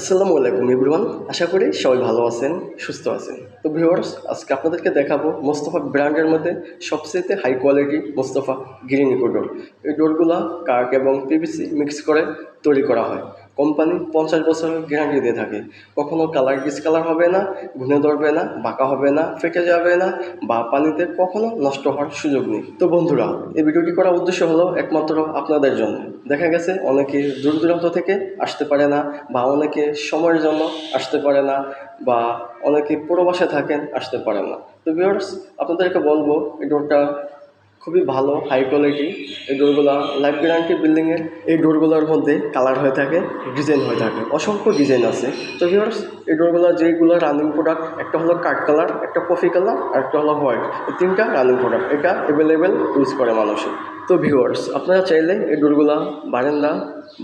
আসসালামু আলাইকুম এভরিওয়ান আশা করি সবাই ভালো আছেন, সুস্থ আছেন। তো ভিউয়ার্স আজকে আপনাদেরকে দেখাবো মোস্তফা ব্র্যান্ডের মধ্যে সবচেয়ে high quality Mostafa green eco door এই ডোরগুলো কার্ক এবং পিভিসি মিক্স করে তৈরি করা হয়। কোম্পানি পঞ্চাশ বছরের গ্যারান্টি দিয়ে থাকে। কখনও কালার ডিসকালার হবে না ঘুনে ধরবে না, বাঁকা হবে না, ফেটে যাবে না, বা পানিতে কখনো নষ্ট হওয়ার সুযোগ নেই। তো বন্ধুরা, এই ভিডিওটি করার উদ্দেশ্য হলো একমাত্র আপনাদের জন্য। দেখা গেছে অনেকে দূর দূরান্ত থেকে আসতে পারে না, বা অনেকে সময়ের জন্য আসতে পারে না, বা অনেকে প্রবাসে থাকেন, আসতে পারেন না। তো ভিউয়ার্স আপনাদেরকে বলব ডোরটা খুবই ভালো হাই কোয়ালিটি এই ডোরগুলো লাইফ গ্যারান্টি বিল্ডিংয়ের এই ডোরগুলোর মধ্যে কালার হয়ে থাকে ডিজাইন হয়ে থাকে, অসংখ্য ডিজাইন আছে। তো ভিউয়ার্স এই ডোরগুলো যেগুলো রানিং প্রোডাক্ট একটা হলো কাঠ কালার একটা কফি কালার আর একটা হলো হোয়াইট এই তিনটা রানিং প্রোডাক্ট এটা অ্যাভেলেবেল ইউজ করে মানুষে। তো ভিউয়ার্স আপনারা চাইলে এই ডোরগুলো বারান্দা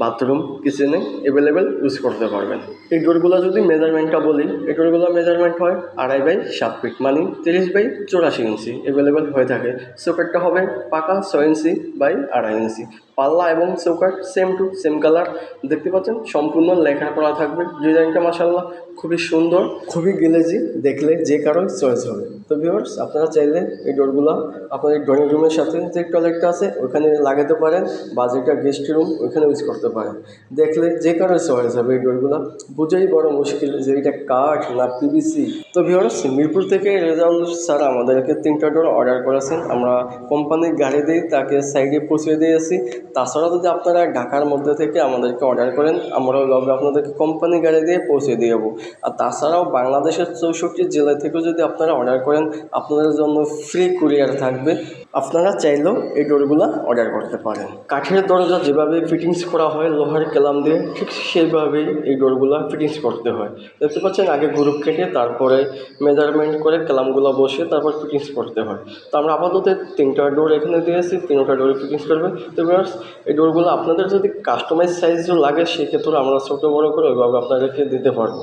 বাথরুম, কিচেনে অ্যাভেলেবেল ইউজ করতে পারবেন। এই ডোরগুলো যদি মেজারমেন্টটা বলি, এই ডোরগুলো মেজারমেন্ট হয় আড়াই বাই সাত ফিট মানে তিরিশ বাই চৌরাশি ইঞ্চি অ্যাভেলেবেল হয়ে থাকে। সকেটটা হবে পাকা ছয় ইঞ্চি বাই আড়াই ইঞ্চি পাল্লা এবং চৌকাট সেম টু সেম কালার দেখতে পাচ্ছেন? সম্পূর্ণ লেখা করা থাকবে। ডিজাইনটা মাসাল্লাহ খুবই সুন্দর, খুবই গেলেজি। দেখলে যে কারোই চয়েস হবে। তো ভিউয়ার্স আপনারা চাইলে এই ডোরগুলো আপনাদের ড্রয়িং রুমের সাথে যে টয়লেটটা আছে, ওখানে লাগাতে পারেন। বা যেটা গেস্ট রুম ওইখানে ইউজ করতে পারেন দেখলে যে কারোই চয়েস হবে এই ডোরগুলো বুঝেই বড় মুশকিল যে এটা কাঠ না পিভিসি তো ভিউয়ার্স মিরপুর থেকে রেজাউল স্যার আমাদেরকে তিনটা ডোর অর্ডার করেছেন। আমরা কোম্পানির গাড়ি দিয়ে তাকে সাইডে পৌঁছে দিয়েছি। তাছাড়া যদি আপনারা ঢাকার মধ্যে থেকে আমাদেরকে অর্ডার করেন, আমরা লবে আপনাদেরকে কোম্পানি গাড়ি দিয়ে পৌঁছে দিয়ে যাব। আর তাছাড়াও বাংলাদেশের চৌষট্টি জেলা থেকেও যদি আপনারা অর্ডার করেন, আপনাদের জন্য ফ্রি কুরিয়ার থাকবে। আপনারা চাইলেও এই ডোরগুলো অর্ডার করতে পারেন। কাঠের দরজা যেভাবে ফিটিংস করা হয়, লোহার কেলাম দিয়ে, ঠিক সেইভাবেই এই ডোরগুলো ফিটিংস করতে হয়। দেখতে পাচ্ছেন, আগে গ্রুপ কেটে তারপরে মেজারমেন্ট করে কেলামগুলো বসে তারপর ফিটিংস করতে হয়। তো আমরা আপাতত তিনটা ডোর এখানে দিয়েছি তিনটা ডোরে ফিটিংস করবে। তো ভিউয়ার্স এই ডোরগুলো আপনাদের যদি কাস্টমাইজ সাইজও লাগে, সেক্ষেত্রে আমরা ছোটো বড়ো করে ওইভাবে আপনাদেরকে দিতে পারব।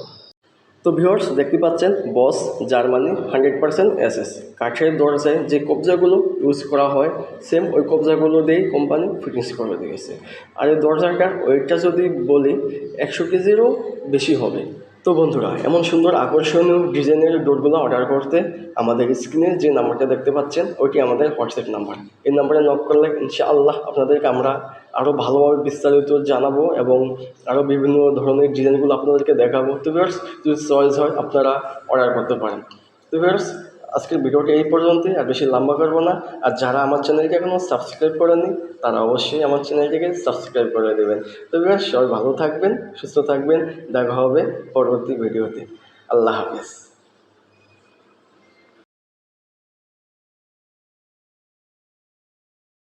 তো ভিউয়ার্স, দেখতে পাচ্ছেন, boss, Germany, hundred percent SS. কাঠের দরজায় যে কবজাগুলো ইউজ করা হয়, সেম ওই কবজাগুলো দিয়েই কোম্পানি ফিটিংস করে দিয়েছে। আর এই দরজাটার ওয়েটটা যদি বলি, একশো কেজিরও বেশি হবে। তো বন্ধুরা, এমন সুন্দর আকর্ষণীয় ডিজাইনের ডোরগুলো অর্ডার করতে আমাদের স্ক্রিনে যে নাম্বারটা দেখতে পাচ্ছেন, ওইটি আমাদের হোয়াটসঅ্যাপ নাম্বার। এই নাম্বারে নক করলে ইনশাআল্লাহ আপনাদেরকে আমরা আরও ভালোভাবে বিস্তারিত জানাব এবং আরও বিভিন্ন ধরনের ডিজাইনগুলো আপনাদেরকে দেখাবো। তো ভিউয়ার্স যদি চয়েস হয়, আপনারা অর্ডার করতে পারেন। তো ভিউয়ার্স আজকের ভিডিওটি এই পর্যন্তই, আর বেশি লম্বা করব না। আর যারা আমার চ্যানেলকে এখনও সাবস্ক্রাইব করেননি, তারা অবশ্যই আমার চ্যানেলটিকে সাবস্ক্রাইব করে দেবেন। তো ভিউয়ার্স, সবাই ভালো থাকবেন, সুস্থ থাকবেন। দেখা হবে পরবর্তী ভিডিওতে। আল্লাহ হাফেজ।